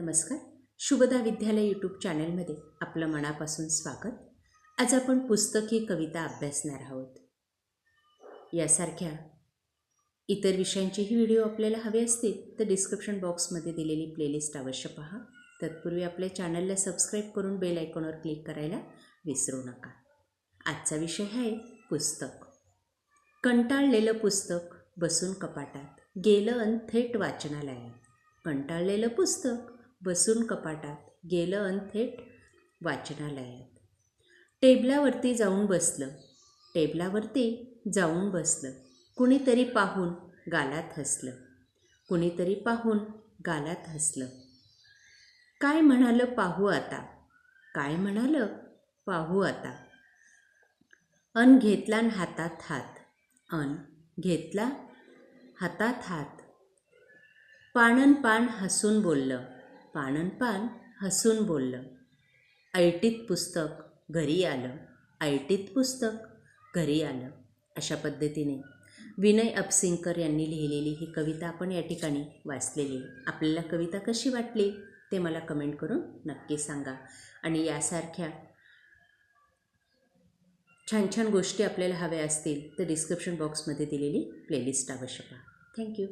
नमस्कार. शुभदा विद्यालय यूट्यूब चॅनलमध्ये आपलं मनापासून स्वागत. आज आपण पुस्तक ही कविता अभ्यासणार आहोत. यासारख्या इतर विषयांचेही व्हिडिओ आपल्याला हवे असतील तर डिस्क्रिप्शन बॉक्समध्ये दिलेली प्लेलिस्ट अवश्य पहा. तत्पूर्वी आपल्या चॅनलला सबस्क्राईब करून बेल आयकॉनवर क्लिक करायला विसरू नका. आजचा विषय आहे पुस्तक. कंटाळलेलं पुस्तक बसून कपाटात गेलं अन थेट वाचनालयात. कंटाळलेलं पुस्तक बसून कपाटात गेलं अन थेट वाचनालयात. टेबलावरती जाऊन बसलं. टेबलावरती जाऊन बसलं. कुणीतरी पाहून गालात हसलं. कुणीतरी पाहून गालात हसलं. काय म्हणालं पाहू आता? काय म्हणालं पाहू आता? अन घेतला हातात हात. अन घेतला हातात हात. पाणन पान हसून बोललं. पाननपान हसून बोललं. ऐटीत पुस्तक घरी आलं. ऐटीत पुस्तक घरी आलं. अशा पद्धतीने विनय अपसिंकर यांनी लिहिलेली ही कविता आपण या ठिकाणी वाचलेली आहे. आपल्याला कविता कशी वाटली ते मला कमेंट करून नक्की सांगा. आणि यासारख्या छान छान गोष्टी आपल्याला हव्या असतील तर डिस्क्रिप्शन बॉक्समध्ये दिलेली प्लेलिस्ट आवश्यक आहे थँक्यू.